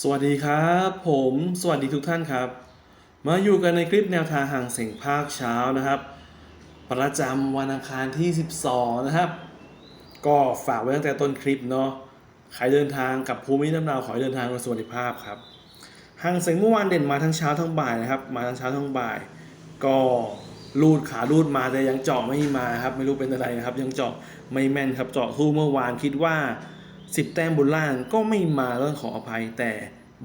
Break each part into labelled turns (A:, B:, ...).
A: สวัสดีครับ ผมสวัสดีทุกท่านครับ มาอยู่กันในคลิปแนวทางห่างเสียงภาคเช้านะครับ ประจำวันอังคารที่ 12 นะครับ ก็ฝากไว้ตั้งแต่ต้นคลิปเนาะใครเดินทางกับภูมิลำเนาขอให้เดินทางโดยสวัสดิภาพครับห่างเสียงเมื่อวานเด่นมาทั้งเช้าทั้งบ่ายนะครับ มาทั้งเช้าทั้งบ่าย ก็ลูดขาลูดมาแต่ยังเจาะไม่มาครับไม่รู้เป็นอะไรนะครับ ยังเจาะไม่แม่นครับเจาะคู่เมื่อวานคิดว่า 10 แต้มบนล่างก็ไม่มาต้องขออภัยแต่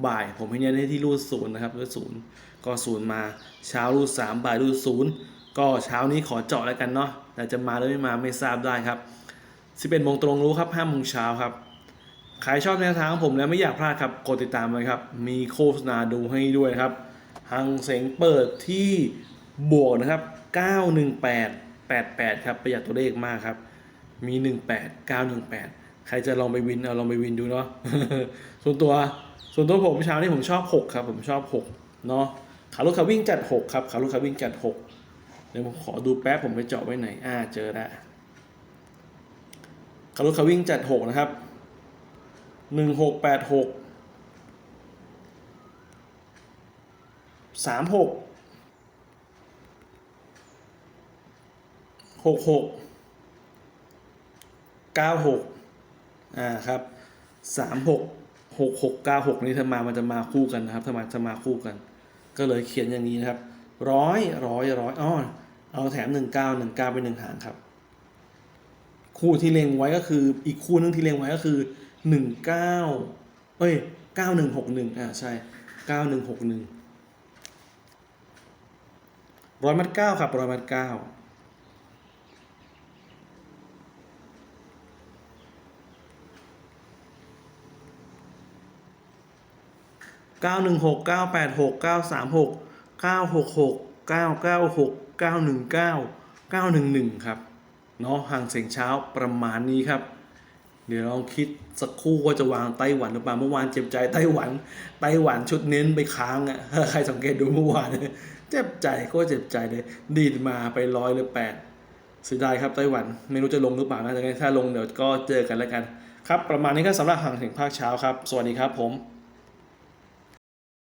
A: บ่ายผมให้เน้นให้ที่รูดศูนย์นะครับรูดศูนย์ก็ศูนย์มาเช้ารูดสามบ่ายรูดศูนย์ก็เช้านี้ขอเจาะแล้วกันเนาะแต่จะมาหรือไม่มาไม่ทราบได้ครับ 11โมงตรงรู้ครับ5โมงเช้าครับใครชอบแนวทางของผมแล้วไม่อยากพลาดครับกดติดตามเลยครับ มีโฆษณาดูให้ด้วยครับหังเสงเปิดที่บวกนะครับ 918 88 ครับประหยัดตัวเลขมากครับ มี 18 918 ใครจะลองไปวินเอาลองไปวินดูเนาะส่วนตัวส่วนตัวผมเช้านี่ผมชอบ 6 ครับ ผมชอบ 6 เนาะขาลูกคาวิ่งจัด 6 ครับขาลูกคาวิ่งจัด 6 เดี๋ยวผมขอดูแป๊บผมไปเจาะไว้ไหน อ่าเจอละขาลูกคาวิ่งจัด 6 นะครับ 1686 36 66 96 อ่าครับสามหกหกหกเก้าหกนี่ถ้ามามันจะมาคู่กันนะครับถ้ามาจะมาคู่กัน ก็เลยเขียนอย่างนี้นะครับร้อยร้อยร้อยอ้อเอาแถมหนึ่งเก้าหนึ่งเก้าไปหนึ่งหางครับ คู่ที่เล็งไว้ก็คืออีกคู่หนึงที่เล็งไว้ก็คือหนึ่งเก้าเอ้ยเก้าหนึ่งหกหนึ่งอ่าใช่เก้าหนึ่งหกหนึ่งร้อยมัดเก้าครับร้อยมัดเก้า 916 986 936 966 996 919 911 ครับเนาะห่างเสียงเช้าประมาณนี้ครับ เดี๋ยวลองคิดสักครู่ว่าจะวางไต้หวันหรือเปล่าเมื่อวานเจ็บใจไต้หวันไต้หวันชุดเน้นไปค้างอะ่ะใครสังเกตดูเมื่อวานเจ็บใจก็เจ็บใจเลย ดีดมาไปร้อยเลยแปดเสียดายครับไต้หวันไม่รู้จะลงหรือเปล่านะถ้าลงเดี๋ยวก็เจอกันแล้วกัน ครับ ประมาณนี้ก็สำหรับห่างเสียงภาคเช้าครับ สวัสดีครับผม